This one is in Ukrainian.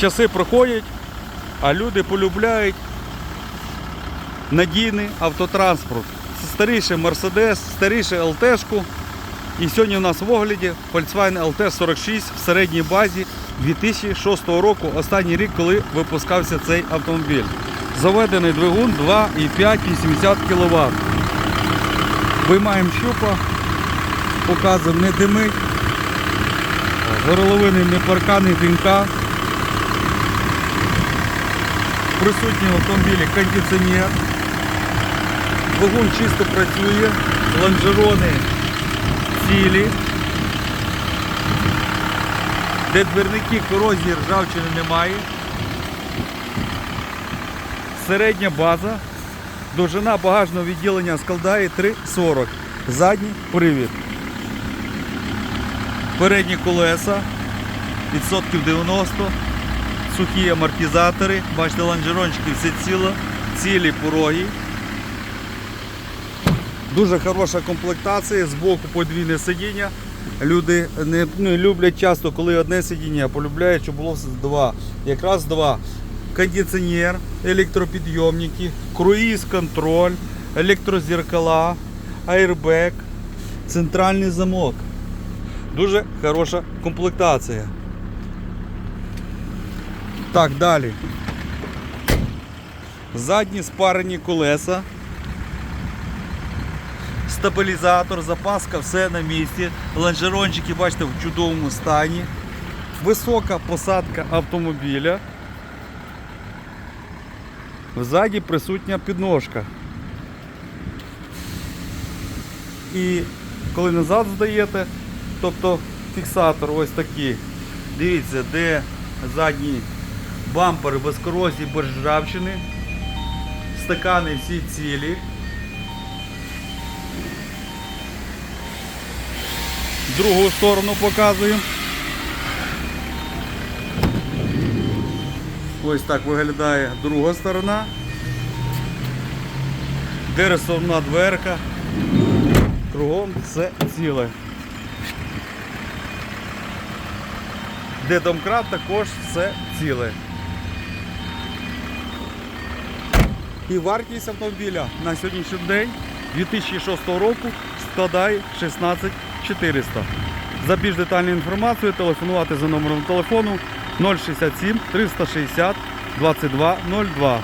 часи проходять, а люди полюбляють надійний автотранспорт. Старіший Мерседес, старіший ЛТшку. І сьогодні у нас в огляді Volkswagen LT46 в середній базі 2006 року, останній рік, коли випускався цей автомобіль. Заведений двигун 2,5 80 кВт. Виймаємо щупа, показуємо, не димить. Горловини не парка, не. Присутній в автомобілі кондиціонер. Двигун чисто працює, лонжерони цілі. Де двірники корозії ржавчини немає. Середня база. Довжина багажного відділення складає 3,40. Задній привід. Передні колеса. Відсотків 90. Сухі амортизатори. Бачите, лонжерончики все ціло. Цілі пороги. Дуже хороша комплектація, з боку подвійне сидіння. Люди не ну, люблять часто, коли одне сидіння, а полюбляють, щоб було два. Якраз два. Кондиціонер, електропідйомники, круїз контроль, електрозеркала, аербек, центральний замок. Дуже хороша комплектація. Так, далі. Задні спарені колеса стабілізатор, запаска, все на місці. Лонжерончики, бачите, в чудовому стані. Висока посадка автомобіля. Ззаді присутня підножка. І коли назад здаєте, тобто фіксатор ось такий. Дивіться, де задній бампер без корозії, без ржавчини. Стакани всі цілі. другу сторону показую. Ось так виглядає друга сторона. Дересовна дверка. Кругом все ціле. Де домкрат також все ціле. І вартість автомобіля на сьогоднішній день 2006 року складає 16400. За більш детальну інформацію телефонувати за номером телефону 067 360 2202.